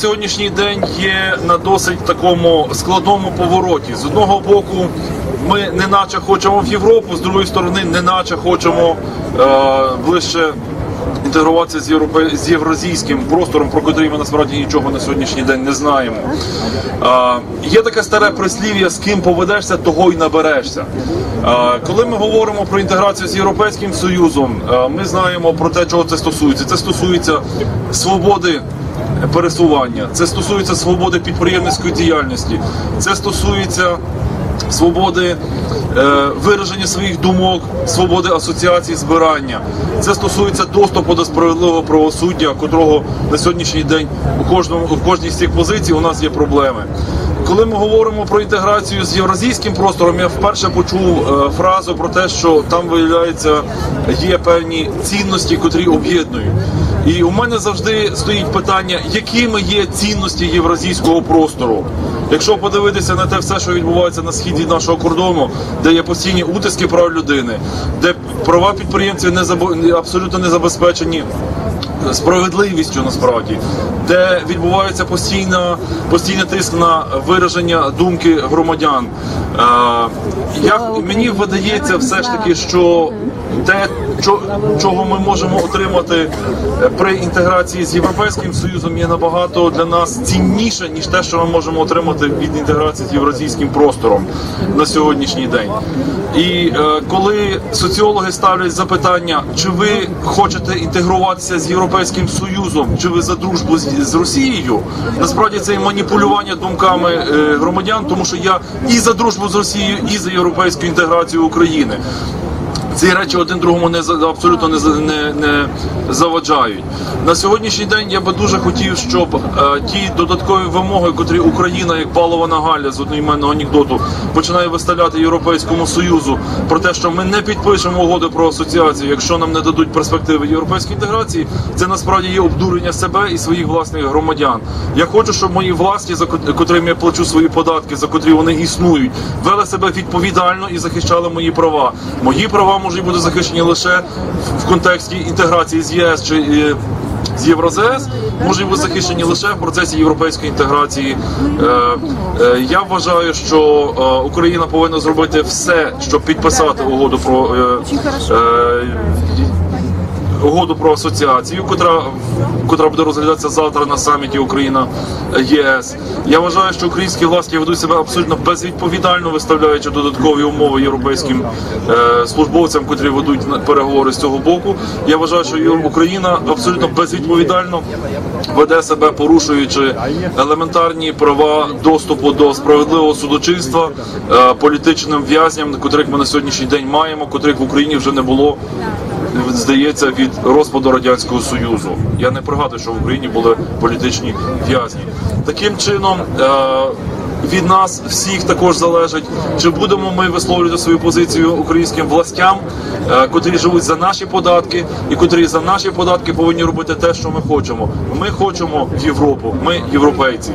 Сьогоднішній день є на досить такому складному повороті. З одного боку, ми не наче хочемо в Європу, з другої сторони, не наче хочемо е, ближче інтегруватися з, європе... з євразійським простором, про який ми насправді нічого на сьогоднішній день не знаємо. Е, є таке старе прислів'я: з ким поведешся, того й наберешся. Е, коли ми говоримо про інтеграцію з Європейським Союзом, е, ми знаємо про те, чого це стосується. Це стосується свободи пересування, це стосується свободи підприємницької діяльності, це стосується свободи е, вираження своїх думок, свободи асоціації, збирання. Це стосується доступу до справедливого правосуддя, котрого на сьогоднішній день у кожному в кожній з цих позицій у нас є проблеми. Коли ми говоримо про інтеграцію з євразійським простором, я вперше почув е, фразу про те, що там виявляється є певні цінності, котрі об'єднують. І у мене завжди стоїть питання, якими є цінності євразійського простору. Якщо подивитися на те все, що відбувається на східі нашого кордону, де є постійні утиски прав людини, де права підприємців не забо- абсолютно не забезпечені справедливістю насправді, де відбувається постійна, постійний тиск на вираження думки громадян. Е, як мені видається, все ж таки, що те, чого ми можемо отримати е, при інтеграції з європейським союзом, є набагато для нас цінніше ніж те, що ми можемо отримати від інтеграції з євразійським простором на сьогоднішній день. І е, коли соціологи ставлять запитання, чи ви хочете інтегруватися з європейським союзом, чи ви за дружбу з, з Росією, насправді це і маніпулювання думками е, громадян, тому що я і за дружбу з Росією, і за європейську інтеграцію України. Ці речі один другому не абсолютно не, не, не заваджають. На сьогоднішній день я би дуже хотів, щоб е, ті додаткові вимоги, котрі Україна, як балована Галя з одноіменного анекдоту, починає виставляти Європейському Союзу про те, що ми не підпишемо угоди про асоціацію, якщо нам не дадуть перспективи європейської інтеграції, це насправді є обдурення себе і своїх власних громадян. Я хочу, щоб мої власні, за котрим я плачу свої податки, за котрі вони існують, вели себе відповідально і захищали мої права. Мої права можуть бути захищені лише в- контексті інтеграції з ЄС чи е, з Єврозес, можуть бути захищені лише в процесі європейської інтеграції. Е, е, я вважаю, що Україна повинна зробити все, щоб підписати угоду про. Угоду про асоціацію, котра котра буде розглядатися завтра на саміті Україна ЄС. Я вважаю, що українські власті ведуть себе абсолютно безвідповідально, виставляючи додаткові умови європейським е, службовцям, котрі ведуть переговори з цього боку. Я вважаю, що Україна абсолютно безвідповідально веде себе, порушуючи елементарні права доступу до справедливого судочинства е, політичним в'язням, котрих ми на сьогоднішній день маємо, котрих в Україні вже не було здається, від розпаду радянського союзу. Я не пригадую, що в Україні були політичні в'язні. Таким чином. Е- від нас всіх також залежить, чи будемо ми висловлювати свою позицію українським властям, е, котрі живуть за наші податки, і котрі за наші податки повинні робити те, що ми хочемо. Ми хочемо в Європу. Ми європейці.